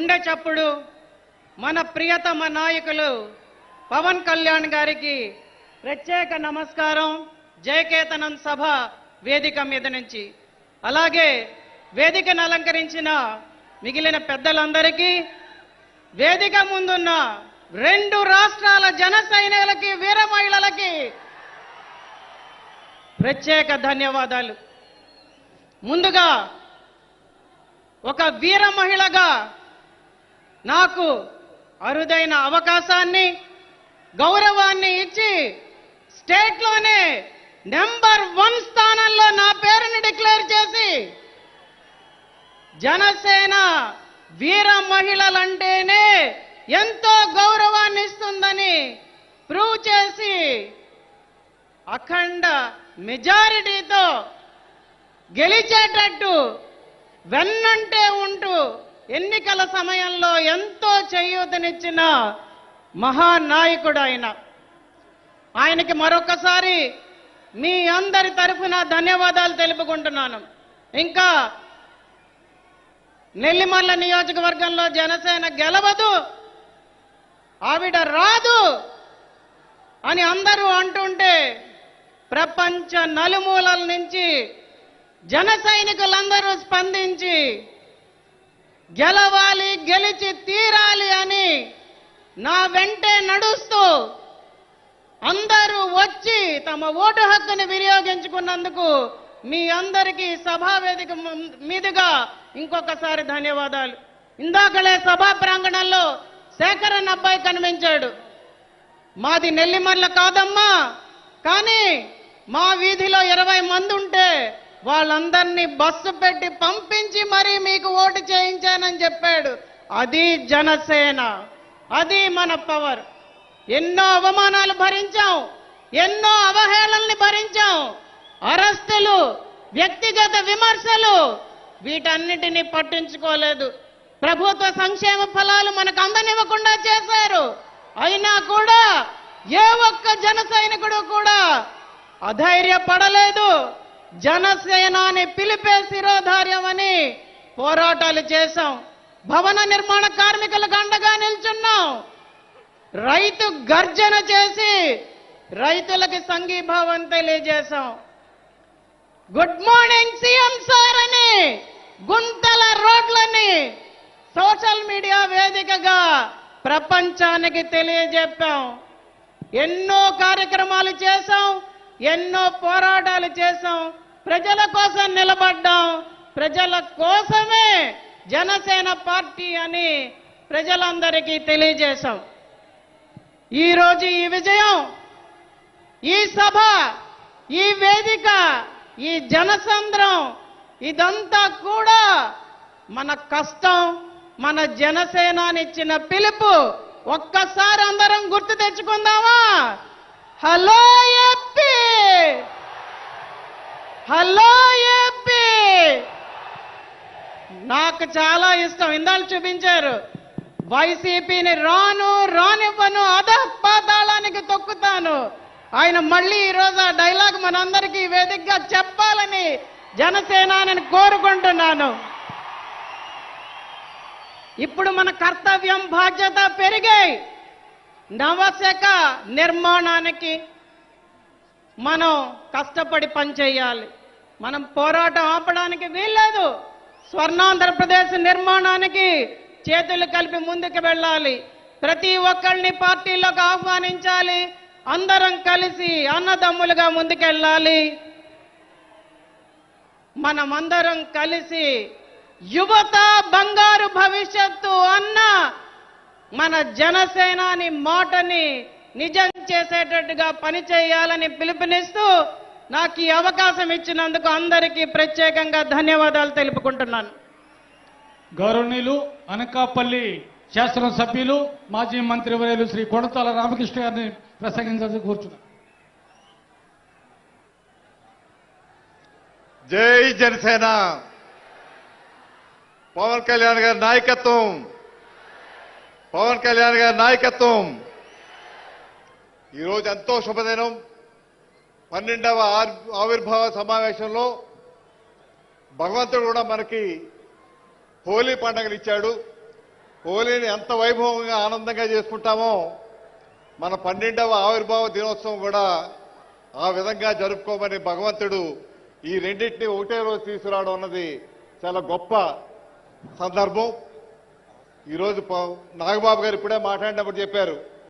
గుండె చప్పుడు మన ప్రియతమ నాయకులు పవన్ కళ్యాణ్ గారికి ప్రత్యేక నమస్కారం జయకేతనం సభ వేదిక మీద నుంచి. అలాగే వేదికను అలంకరించిన మిగిలిన పెద్దలందరికీ వేదిక ముందున్న రెండు రాష్ట్రాల జన సైనికులకి వీర మహిళలకి ప్రత్యేక ధన్యవాదాలు. ముందుగా ఒక వీర మహిళగా నాకు అరుదైన అవకాశాన్ని గౌరవాన్ని ఇచ్చి స్టేట్లోనే నెంబర్ వన్ స్థానంలో నా పేరుని డిక్లేర్ చేసి జనసేన వీర మహిళలంటేనే ఎంతో గౌరవాన్ని ఇస్తుందని ప్రూవ్ చేసి అఖండ మెజారిటీతో గెలిచేటట్టు వెన్నంటే ఉంటూ ఎన్నికల సమయంలో ఎంతో చేయూతనిచ్చిన మహానాయకుడు ఆయన ఆయనకి మరొకసారి మీ అందరి తరఫున ధన్యవాదాలు తెలుపుకుంటున్నాను. ఇంకా నెల్లిమల్ల నియోజకవర్గంలో జనసేన గెలవదు ఆవిడ రాదు అని అందరూ అంటుంటే ప్రపంచ నలుమూలల నుంచి జన సైనికులందరూ స్పందించి గెలవాలి గెలిచి తీరాలి అని నా వెంటే నడుస్తూ అందరూ వచ్చి తమ ఓటు హక్కుని వినియోగించుకున్నందుకు మీ అందరికీ సభా వేదిక మీదుగా ఇంకొకసారి ధన్యవాదాలు. ఇందాకలే సభా ప్రాంగణంలో శేఖరన్ అబ్బాయి కనిపించాడు. మాది నెల్లిమర్ల కాదమ్మా. కానీ మా వీధిలో ఇరవై మంది ఉంటే వాళ్ళందరినీ బస్సు పెట్టి పంపించి మరీ మీకు ఓటు చేయించానని చెప్పాడు. అది జనసేన. అది మన పవర్. ఎన్నో అవమానాలు భరించాం. ఎన్నో అవహేళనని భరించాం. అరెస్టులు వ్యక్తిగత విమర్శలు వీటన్నిటినీ పట్టించుకోలేదు. ప్రభుత్వ సంక్షేమ ఫలాలు మనకు అందనివ్వకుండా చేశారు. అయినా కూడా ఏ ఒక్క జన సైనికుడు కూడా అధైర్యపడలేదు. జనసేనాని పిలిపే శిరోధార్యమని పోరాటాలు చేశాం. భవన నిర్మాణ కార్మికులకు అండగా నిల్చున్నాం. రైతు గర్జన చేసి రైతులకి సంఘీభావం తెలియజేశాం. గుడ్ మార్నింగ్ సీఎం సార్ అని గుంతల రోడ్లని సోషల్ మీడియా వేదికగా ప్రపంచానికి తెలియజెప్పాం. ఎన్నో కార్యక్రమాలు చేశాం. ఎన్నో పోరాటాలు చేశాం. ప్రజల కోసం నిలబడ్డాం. ప్రజల కోసమే జనసేన పార్టీ అని ప్రజలందరికీ తెలియజేశాం. ఈరోజు ఈ విజయం ఈ సభ ఈ వేదిక ఈ జనసంద్రం ఇదంతా కూడా మన కష్టం మన జనసేనానిచ్చిన పిలుపు. ఒక్కసారి అందరం గుర్తు తెచ్చుకుందామా? Hello AP! Hello AP. నాకు చాలా ఇష్టం. ఇందాలు చూపించారు. వైసీపీని రాను రానివ్వను అధ పాతాళానికి తొక్కుతాను. ఆయన మళ్ళీ ఈరోజు ఆ డైలాగ్ మనందరికీ వేదికగా చెప్పాలని జనసేనాని కోరుకుంటున్నాను. ఇప్పుడు మన కర్తవ్యం బాధ్యత పెరిగాయి. నవశక నిర్మాణానికి మనం కష్టపడి పనిచేయాలి మనం పోరాటం ఆపడానికి వీల్లేదు. స్వర్ణాంధ్రప్రదేశ్ నిర్మాణానికి చేతులు కలిపి ముందుకు వెళ్ళాలి. ప్రతి ఒక్కరిని పార్టీలోకి ఆహ్వానించాలి. అందరం కలిసి అన్నదమ్ములుగా ముందుకెళ్ళాలి. మనమందరం కలిసి యువత బంగారు భవిష్యత్తు అన్న మన జనసేనాని మాటని నిజం చేసేటట్టుగా పనిచేయాలని పిలుపునిస్తూ నాకు ఈ అవకాశం ఇచ్చినందుకు అందరికీ ప్రత్యేకంగా ధన్యవాదాలు తెలుపుకుంటున్నాను. గౌరవనీయులు అనకాపల్లి శాసనసభ్యులు మాజీ మంత్రివర్యులు శ్రీ కొడతాల రామకృష్ణ గారిని ప్రసంగించాలని కూర్చున్నారు జై జనసేన. పవన్ కళ్యాణ్ గారి నాయకత్వం. పవన్ కళ్యాణ్ గారి నాయకత్వం. ఈరోజు ఎంతో శుభదినం. పన్నెండవ ఆవిర్భావ సమావేశంలో భగవంతుడు కూడా మనకి హోలీ పండుగనిచ్చాడు హోలీని ఎంత వైభవంగా ఆనందంగా చేసుకుంటామో మన పన్నెండవ ఆవిర్భావ దినోత్సవం కూడా ఆ విధంగా జరుపుకోమని భగవంతుడు ఈ రెండింటిని ఒకటే రోజు తీసుకురావడం అన్నది చాలా గొప్ప సందర్భం. ఈరోజు నాగబాబు గారు ఇప్పుడే మాట్లాడినప్పుడు చెప్పారు.